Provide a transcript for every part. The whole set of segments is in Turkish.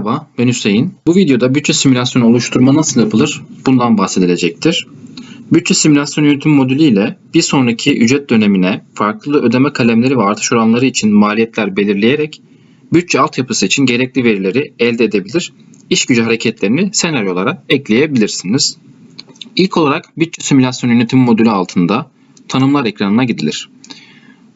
Merhaba, ben Hüseyin. Bu videoda bütçe simülasyonu oluşturma nasıl yapılır? Bundan bahsedilecektir. Bütçe simülasyon yönetim modülü ile bir sonraki ücret dönemine farklı ödeme kalemleri ve artış oranları için maliyetler belirleyerek bütçe altyapısı için gerekli verileri elde edebilir, iş gücü hareketlerini senaryolara ekleyebilirsiniz. İlk olarak bütçe simülasyon yönetim modülü altında tanımlar ekranına gidilir.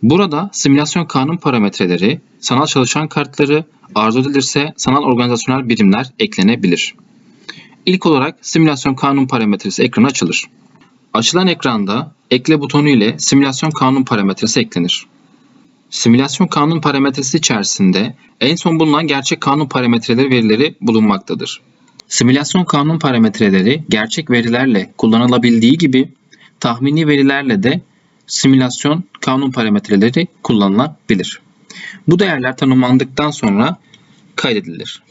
Burada simülasyon kanun parametreleri, sanal çalışan kartları, arzu edilirse sanal organizasyonel birimler eklenebilir. İlk olarak simülasyon kanun parametresi ekranı açılır. Açılan ekranda ekle butonu ile simülasyon kanun parametresi eklenir. Simülasyon kanun parametresi içerisinde en son bulunan gerçek kanun parametreleri verileri bulunmaktadır. Simülasyon kanun parametreleri gerçek verilerle kullanılabildiği gibi tahmini verilerle de simülasyon kanun parametreleri kullanılabilir. Bu değerler tanımlandıktan sonra kaydedilir.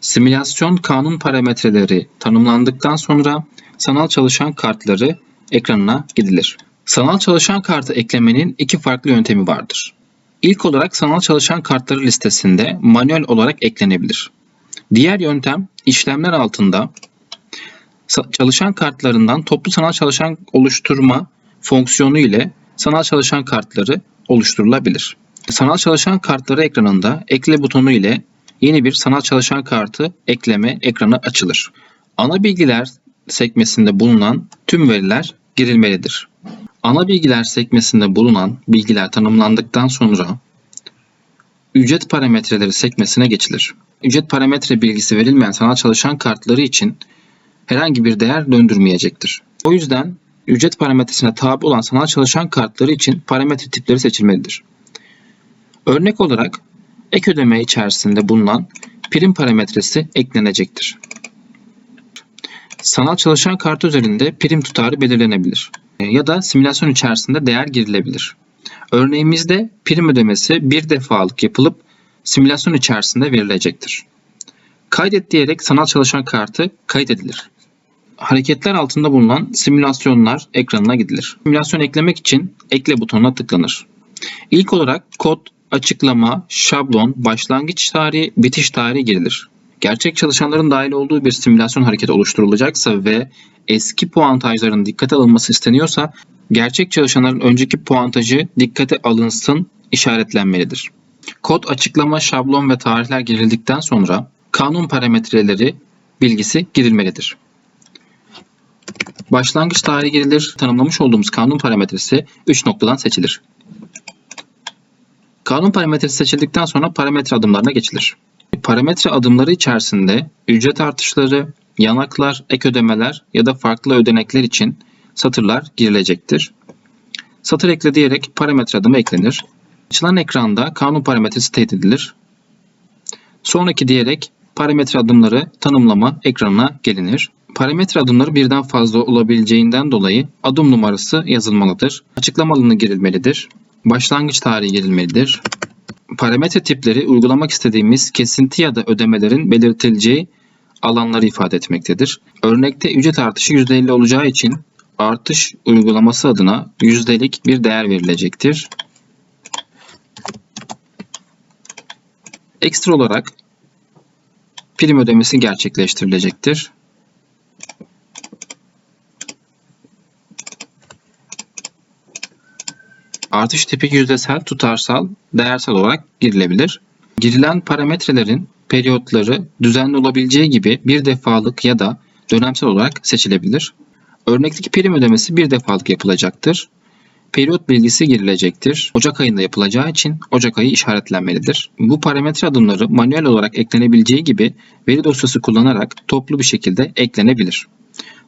Simülasyon kanun parametreleri tanımlandıktan sonra sanal çalışan kartları ekranına gidilir. Sanal çalışan kartı eklemenin iki farklı yöntemi vardır. İlk olarak sanal çalışan kartları listesinde manuel olarak eklenebilir. Diğer yöntem işlemler altında çalışan kartlarından toplu sanal çalışan oluşturma fonksiyonu ile sanal çalışan kartları oluşturulabilir. Sanal çalışan kartları ekranında ekle butonu ile yeni bir sanal çalışan kartı ekleme ekranı açılır. Ana bilgiler sekmesinde bulunan tüm veriler girilmelidir. Ana bilgiler sekmesinde bulunan bilgiler tanımlandıktan sonra ücret parametreleri sekmesine geçilir. Ücret parametre bilgisi verilmeyen sanal çalışan kartları için herhangi bir değer döndürmeyecektir. O yüzden ücret parametresine tabi olan sanal çalışan kartları için parametre tipleri seçilmelidir. Örnek olarak ek ödeme içerisinde bulunan prim parametresi eklenecektir. Sanal çalışan kartı üzerinde prim tutarı belirlenebilir ya da simülasyon içerisinde değer girilebilir. Örneğimizde prim ödemesi bir defalık yapılıp simülasyon içerisinde verilecektir. Kaydet diyerek sanal çalışan kartı kaydedilir. Hareketler altında bulunan simülasyonlar ekranına gidilir. Simülasyon eklemek için ekle butonuna tıklanır. İlk olarak kod, açıklama, şablon, başlangıç tarihi, bitiş tarihi girilir. Gerçek çalışanların dahil olduğu bir simülasyon hareketi oluşturulacaksa ve eski puantajların dikkate alınması isteniyorsa gerçek çalışanların önceki puantajı dikkate alınsın işaretlenmelidir. Kod, açıklama, şablon ve tarihler girildikten sonra kanun parametreleri bilgisi girilmelidir. Başlangıç tarihi girilir. Tanımlamış olduğumuz kanun parametresi 3 noktadan seçilir. Kanun parametresi seçildikten sonra parametre adımlarına geçilir. Parametre adımları içerisinde ücret artışları, yanaklar, ek ödemeler ya da farklı ödenekler için satırlar girilecektir. Satır ekle diyerek parametre adımı eklenir. Açılan ekranda kanun parametresi teyit edilir. Sonraki diyerek parametre adımları tanımlama ekranına gelinir. Parametre adımları birden fazla olabileceğinden dolayı adım numarası yazılmalıdır. Açıklama alanı girilmelidir. Başlangıç tarihi girilmelidir. Parametre tipleri uygulamak istediğimiz kesinti ya da ödemelerin belirtileceği alanları ifade etmektedir. Örnekte ücret artışı %50 olacağı için artış uygulaması adına yüzdelik bir değer verilecektir. Ekstra olarak prim ödemesi gerçekleştirilecektir. Artış tipi yüzdesel, tutarsal, değersel olarak girilebilir. Girilen parametrelerin periyotları düzenli olabileceği gibi bir defalık ya da dönemsel olarak seçilebilir. Örnekteki prim ödemesi bir defalık yapılacaktır. Periyot bilgisi girilecektir. Ocak ayında yapılacağı için Ocak ayı işaretlenmelidir. Bu parametre adımları manuel olarak eklenebileceği gibi veri dosyası kullanarak toplu bir şekilde eklenebilir.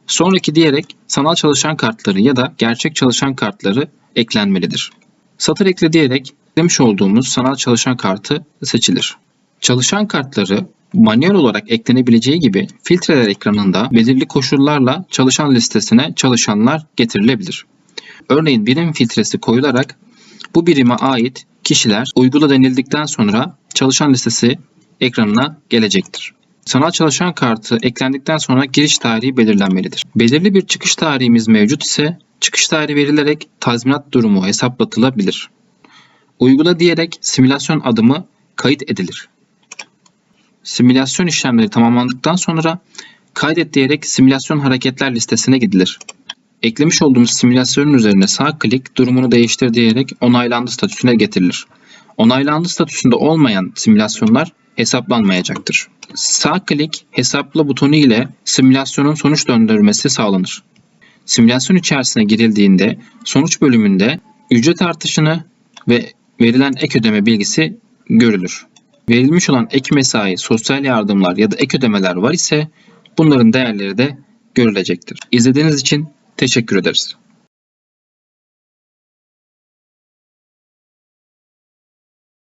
Sonraki diyerek sanal çalışan kartları ya da gerçek çalışan kartları eklenmelidir. Satır ekle diyerek demiş olduğumuz sanal çalışan kartı seçilir. Çalışan kartları manuel olarak eklenebileceği gibi filtreler ekranında belirli koşullarla çalışan listesine çalışanlar getirilebilir. Örneğin birim filtresi koyularak bu birime ait kişiler uygula denildikten sonra çalışan listesi ekranına gelecektir. Sanal çalışan kartı eklendikten sonra giriş tarihi belirlenmelidir. Belirli bir çıkış tarihimiz mevcut ise çıkış tarihi verilerek tazminat durumu hesaplatılabilir. Uygula diyerek simülasyon adımı kayıt edilir. Simülasyon işlemleri tamamlandıktan sonra kaydet diyerek simülasyon hareketler listesine gidilir. Eklemiş olduğumuz simülasyonun üzerine sağ klik durumunu değiştir diyerek onaylandı statüsüne getirilir. Onaylandı statüsünde olmayan simülasyonlar hesaplanmayacaktır. Sağ klik hesapla butonu ile simülasyonun sonuç döndürmesi sağlanır. Simülasyon içerisine girildiğinde sonuç bölümünde ücret artışını ve verilen ek ödeme bilgisi görülür. Verilmiş olan ek mesai, sosyal yardımlar ya da ek ödemeler var ise bunların değerleri de görülecektir. İzlediğiniz için teşekkür ederiz.